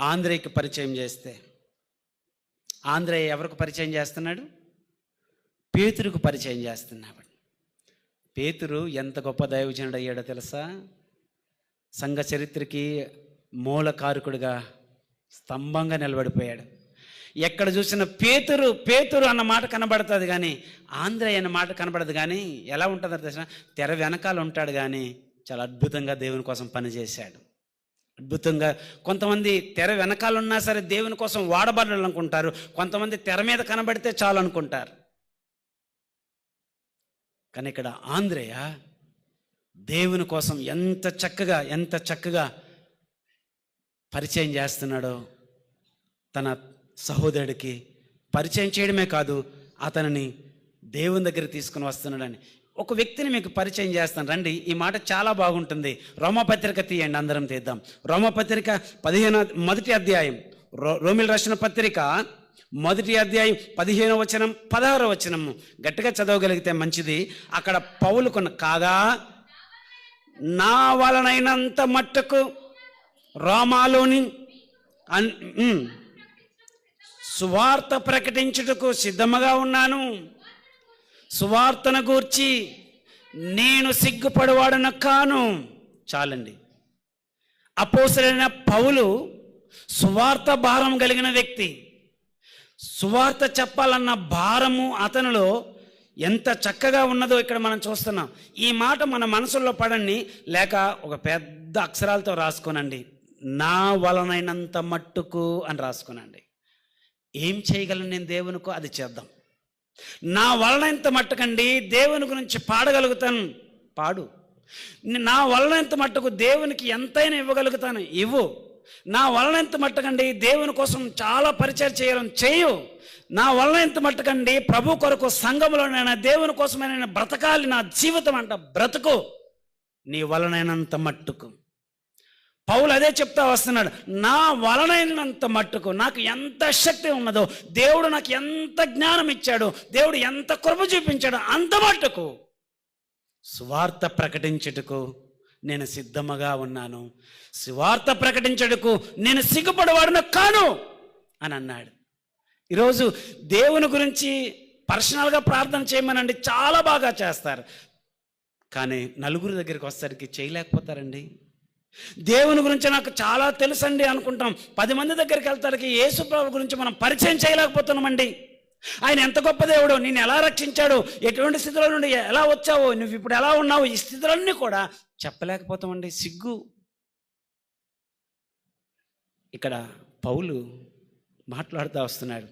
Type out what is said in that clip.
ఆంధ్రేయకి పరిచయం చేస్తే. ఆంధ్రేయ ఎవరికి పరిచయం చేస్తున్నాడు? పేతురుకు పరిచయం చేస్తున్నాడు. పేతురు ఎంత గొప్ప దైవజనుడు అయ్యాడో తెలుసా? సంఘ చరిత్రకి మూలకారకుడిగా స్తంభంగా నిలబడిపోయాడు. ఎక్కడ చూసిన పేతురు పేతురు అన్న మాట కనబడుతుంది కానీ ఆంధ్రయ్య అన్న మాట కనబడదు కానీ ఎలా ఉంటుందో తెలిసిన తెర వెనకాల ఉంటాడు కానీ చాలా అద్భుతంగా దేవుని కోసం పనిచేశాడు. అద్భుతంగా కొంతమంది తెర వెనకాల ఉన్నా సరే దేవుని కోసం వాడబడాలనుకుంటారు. కొంతమంది తెర మీద కనబడితే చాలు అనుకుంటారు కానీ ఇక్కడ ఆంధ్రేయ దేవుని కోసం ఎంత చక్కగా ఎంత చక్కగా పరిచయం చేస్తున్నాడో తన సహోదరుడికి పరిచయం చేయడమే కాదు అతనిని దేవుని దగ్గర తీసుకుని వస్తున్నాడని. ఒక వ్యక్తిని మీకు పరిచయం చేస్తాను. రండి ఈ మాట చాలా బాగుంటుంది. రోమపత్రిక తీయండి అందరం తీద్దాం. రోమపత్రిక పదిహేను మొదటి అధ్యాయం. రో రోమిల్ రాసిన పత్రిక మొదటి అధ్యాయం పదిహేను వచనం పదహారు వచనము గట్టిగా చదవగలిగితే మంచిది. అక్కడ పౌలుకున్న కాగా నా వలనైనంత మట్టుకు రోమాలోని అన్ సువార్త ప్రకటించుటకు సిద్ధముగా ఉన్నాను. సువార్తను గూర్చి నేను సిగ్గుపడవాడన కాను. చాలండి. అపోసరైన పౌలు సువార్త భారం కలిగిన వ్యక్తి. సువార్త చెప్పాలన్న భారము అతనిలో ఎంత చక్కగా ఉన్నదో ఇక్కడ మనం చూస్తున్నాం. ఈ మాట మన మనసులో పడండి లేక ఒక పెద్ద అక్షరాలతో రాసుకోనండి. నా వలనైనంత మట్టుకు అని రాసుకోనండి. ఏం చేయగలను నేను దేవునికో? అది చేద్దాం. నా వలన ఇంత మట్టుకండి దేవుని గురించి పాడగలుగుతాను. పాడు. నా వలన ఇంత మట్టుకు దేవునికి ఎంతైనా ఇవ్వగలుగుతాను. ఇవ్వు. నా వలన ఎంత మట్టుకండి దేవుని కోసం చాలా పరిచయం చేయడం చేయు. నా వలన ఎంత మట్టుకండి ప్రభు కొరకు సంఘంలోనైనా దేవుని కోసమైనా బ్రతకాలి నా జీవితం అంట బ్రతుకు. నీ వలనైనంత మట్టుకు. పౌలు అదే చెప్తా వస్తున్నాడు నా వలనైనంత మట్టుకు నాకు ఎంత శక్తి ఉన్నదో దేవుడు నాకు ఎంత జ్ఞానం ఇచ్చాడు దేవుడు ఎంత కృప చూపించాడు అంత మట్టుకు సువార్త ప్రకటించుటకు నేను సిద్ధముగా ఉన్నాను. సువార్త ప్రకటించుటకు నేను సిగ్గుపడవాడును కాను అని అన్నాడు. ఈరోజు దేవుని గురించి పర్సనల్గా ప్రార్థన చేయమనండి చాలా బాగా చేస్తారు. కానీ నలుగురి దగ్గరికి వచ్చేసరికి చేయలేకపోతారండి. దేవుని గురించి నాకు చాలా తెలుసండి అనుకుంటాం. పది మంది దగ్గరికి వెళ్తానికి యేసు ప్రభు గురించి మనం పరిచయం చేయలేకపోతున్నామండి. ఆయన ఎంత గొప్ప దేవుడు నేను ఎలా రక్షించాడు ఎటువంటి స్థితిలో నుండి ఎలా వచ్చావు నువ్వు ఇప్పుడు ఎలా ఉన్నావు ఈ స్థితులన్నీ కూడా చెప్పలేకపోతామండి. సిగ్గు. ఇక్కడ పౌలు మాట్లాడుతూ వస్తున్నాడు